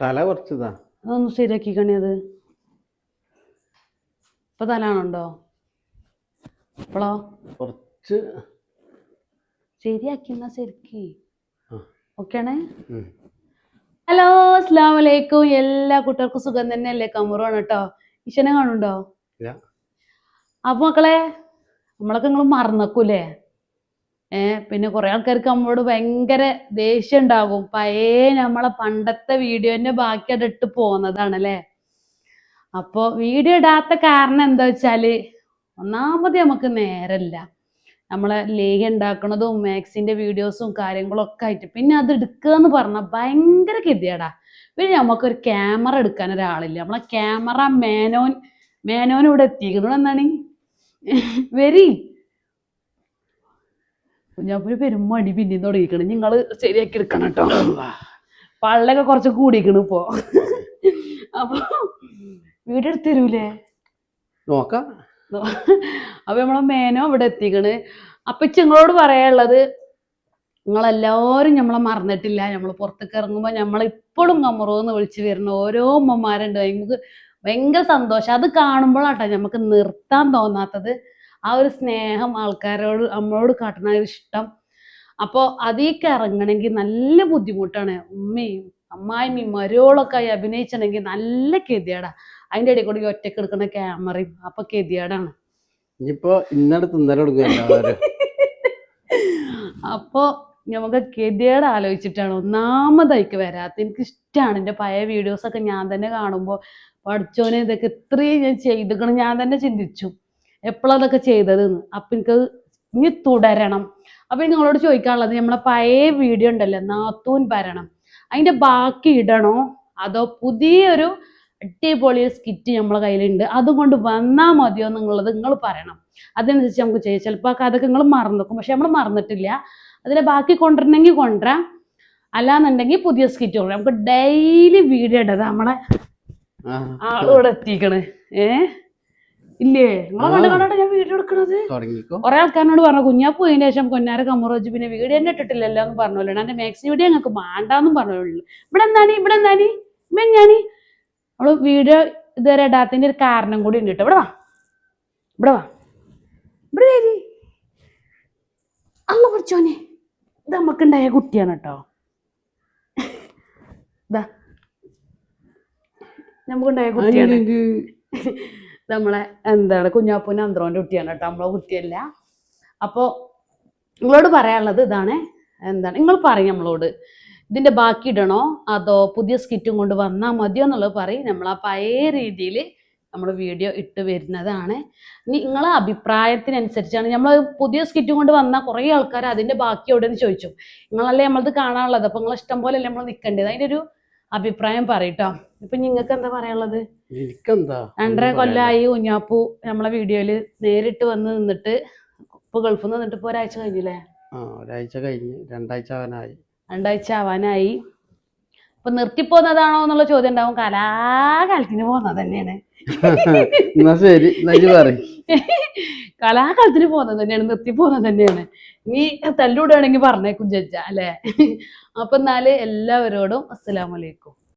തല കുറച്ചതാ. അതൊന്ന് കണി അത്. ഇപ്പൊ തലാണുണ്ടോ? ഇപ്പോളോ? കുറച്ച്. ശരിയാക്കി എന്നാ ശരിക്ക്. ഓക്കേണേ? ഓക്കെയാണേ ഹലോ അസ്ലാം വലൈക്കും എല്ലാ കുട്ടികൾക്കും സുഖം തന്നെയല്ലേ കമറുവാണ് കേട്ടോ ഈശനെ കാണുണ്ടോ അപ്പൊ മക്കളെ നമ്മളൊക്കെ നിങ്ങൾ മറന്നക്കൂലേ ഏ പിന്നെ കുറെ ആൾക്കാർക്ക് നമ്മളോട് ഭയങ്കര ദേഷ്യം ഉണ്ടാകും. പഴയ നമ്മളെ പണ്ടത്തെ വീഡിയോന്റെ ബാക്കി അത് ഇട്ട് പോന്നതാണല്ലേ? അപ്പൊ വീഡിയോ ഇടാത്ത കാരണം എന്താ വെച്ചാൽ ഒന്നാമത് നമുക്ക് നേരല്ല. നമ്മളെ ലേഹ്യം ഉണ്ടാക്കണതും മാക്സിന്റെ വീഡിയോസും കാര്യങ്ങളും ഒക്കെ ആയിട്ട് പിന്നെ അത് എടുക്കുക എന്ന് പറഞ്ഞാൽ ഭയങ്കര ഗതികേടാ. പിന്നെ നമുക്കൊരു ക്യാമറ എടുക്കാൻ ഒരാളില്ല. നമ്മളെ ക്യാമറ മേനോൻ മേനോൻ ഇവിടെ എത്തിക്കണു എന്താണ്? വരി. കുഞ്ഞാപ്പൂര് പെരുമടി പിന്നെയും തുടങ്ങിക്കണം നിങ്ങൾ ശരിയാക്കി എടുക്കണം കേട്ടോ പള്ളൊക്കെ കുറച്ച് കൂടിക്കണ് ഇപ്പോ. അപ്പൊ വീട് എടുത്തരൂലേ നോക്കാം. അപ്പൊ നമ്മളെ മേനോ അവിടെ എത്തിക്കണ്. അപ്പൊ ചിങ്ങളോട് പറയാനുള്ളത് നിങ്ങളെല്ലാവരും നമ്മളെ മറന്നിട്ടില്ല. നമ്മൾ പുറത്തേക്ക് ഇറങ്ങുമ്പോൾ നമ്മൾ ഇപ്പോഴും കമറോന്ന് വിളിച്ചു വരുന്ന ഓരോ ഉമ്മമാരുണ്ട്. നമുക്ക് ഭയങ്കര സന്തോഷം. അത് കാണുമ്പോഴാട്ടോ നമുക്ക് നിർത്താൻ തോന്നാത്തത്. ആ ഒരു സ്നേഹം ആൾക്കാരോട് നമ്മളോട് കാട്ടുന്ന ഒരു ഇഷ്ടം. അപ്പോൾ അതിലേക്ക് ഇറങ്ങണമെങ്കിൽ നല്ല ബുദ്ധിമുട്ടാണ്. ഉമ്മയും അമ്മായിമ്മയും മരോളൊക്കെ ആയി അഭിനയിച്ചണെങ്കിൽ നല്ല കെതിയാടാ. അതിന്റെ ഇടയിൽ കൂടി ഒറ്റയ്ക്ക് ഒറ്റയ്ക്ക് എടുക്കുന്ന ക്യാമറയും അപ്പൊ കെതിയാടാണ്. ഇനിയിപ്പോ ഇന്നടത്ത് ഇന്നലെ എടുക്കുക അപ്പോ നമുക്ക് ഗതികേട് ആലോചിച്ചിട്ടാണ് ഒന്നാമതായിക്ക് വരാത്ത. എനിക്ക് ഇഷ്ടമാണ് എന്റെ പഴയ വീഡിയോസൊക്കെ ഞാൻ തന്നെ കാണുമ്പോൾ പഠിച്ചോനെ ഇതൊക്കെ ഇത്രയും ഞാൻ ചെയ്തിക്കണം ഞാൻ തന്നെ ചിന്തിച്ചു. എപ്പോഴാണ് അതൊക്കെ ചെയ്തതെന്ന്. അപ്പം എനിക്കത് ഇനി തുടരണം. അപ്പം നിങ്ങളോട് ചോദിക്കാനുള്ളത് നമ്മളെ പഴയ വീഡിയോ ഉണ്ടല്ലോ നാത്തൂൻ ഭരണം. അതിന്റെ ബാക്കി ഇടണോ? അതോ പുതിയൊരു അടിപൊളി സ്കിറ്റ് നമ്മളെ കയ്യിലുണ്ട് അതുകൊണ്ട് വന്നാൽ മതിയോ എന്നുള്ളത് നിങ്ങൾ പറയണം. അതനുസരിച്ച് നമുക്ക് ചെയ്യാം. ചിലപ്പോൾ ആ കഥക്ക് നിങ്ങൾ നോക്കും പക്ഷെ നമ്മൾ മറന്നിട്ടില്ല. അതിലെ ബാക്കി കൊണ്ടുവരണമെങ്കിൽ കൊണ്ടുവരാം. അല്ലാന്നുണ്ടെങ്കിൽ പുതിയ സ്കിറ്റ് കൊണ്ടുവരാം. നമുക്ക് ഡെയിലി വീഡിയോ ഇടത് നമ്മളെ ആളിവിടെ എത്തിക്കണേ. ഏ? ഇല്ലേ? നിങ്ങളെ കണ്ട് കണ്ടാണ് ഞാൻ വീഡിയോ എടുക്കണത്? കൊറേ ആൾക്കാരോട് പറഞ്ഞു കുഞ്ഞാ പോയതിനു ശേഷം കൊന്നാര കമ്മറോജ് പിന്നെ വീഡിയോ തന്നെ ഇട്ടിട്ടില്ലല്ലോ എന്ന് പറഞ്ഞല്ലോ എന്റെ മാക്സി വീഡിയോ ഞങ്ങൾക്ക് വേണ്ടാന്നും പറഞ്ഞോളൂ. ഇവിടെ എന്താണ്? ഇവിടെ എന്താണ്? ഇവിടെ അവൾ വീഡിയോ ഇതുവരെ ഇടാത്തതിന്റെ ഒരു കാരണം കൂടി ഉണ്ട് കേട്ടോ. ഇവിടെ വാ. ഇവിടെ വാ. ഇവിടെ വരി. അല്ല പഠിച്ചോനെ ഇത് നമുക്കുണ്ടായ കുട്ടിയാണ് കേട്ടോ. ഇതാ നമുക്കുണ്ടായ കുട്ടിയാണ്. നമ്മളെ എന്താണ് കുഞ്ഞാപ്പൂന് അന്ത്രോന്റെ കുട്ടിയാണ് കേട്ടോ നമ്മളെ കുട്ടിയല്ല. അപ്പോൾ നിങ്ങളോട് പറയാനുള്ളത് ഇതാണ് എന്താണ് നിങ്ങൾ പറയും നമ്മളോട് ഇതിന്റെ ബാക്കി ഇടണോ അതോ പുതിയ സ്കിറ്റും കൊണ്ട് വന്നാൽ മതിയോ എന്നുള്ളത് പറയും. നമ്മൾ ആ പഴയ രീതിയിൽ നമ്മൾ വീഡിയോ ഇട്ട് വരുന്നതാണ്. ഇനി നിങ്ങളെ അഭിപ്രായത്തിനനുസരിച്ചാണ് നമ്മൾ പുതിയ സ്കിറ്റും കൊണ്ട് വന്നാൽ കുറേ ആൾക്കാർ അതിന്റെ ബാക്കി എവിടെയെന്ന് ചോദിച്ചു. നിങ്ങളല്ലേ നമ്മളത് കാണാനുള്ളത്? അപ്പോൾ നിങ്ങൾ ഇഷ്ടം പോലെ അല്ലേ നമ്മൾ നിൽക്കേണ്ടത് അതിന്റെ ഒരു അഭിപ്രായം പറയട്ടോ. ഇപ്പൊ നിങ്ങൾക്ക് എന്താ പറയാനുള്ളത്? രണ്ടര കൊല്ലായി കുഞ്ഞാപ്പു നമ്മളെ വീഡിയോയിൽ നേരിട്ട് വന്ന് നിന്നിട്ട് ഇപ്പൊ ഗൾഫിൽ നിന്ന് നിന്നിട്ട് ഇപ്പൊ ഒരാഴ്ച കഴിഞ്ഞില്ലേ? ഒരാഴ്ച കഴിഞ്ഞ് രണ്ടാഴ്ച ആവാനായി. രണ്ടാഴ്ച ആവാനായി. ഇപ്പൊ നിർത്തിപ്പോന്നതാണോ എന്നുള്ള ചോദ്യം ഉണ്ടാവും. കലാകാലത്തിന് പോന്നത് തന്നെയാണ്. എന്നാ ശരി കലാകാലത്തിന് പോകുന്നത് തന്നെയാണ് നിർത്തി പോകുന്നത് തന്നെയാണ്. നീ തല്ലുവിടുകയാണെങ്കിൽ പറഞ്ഞേക്കും ജഡ്ജ അല്ലേ? അപ്പൊ എന്നാൽ എല്ലാവരോടും അസ്സലാമലൈക്കും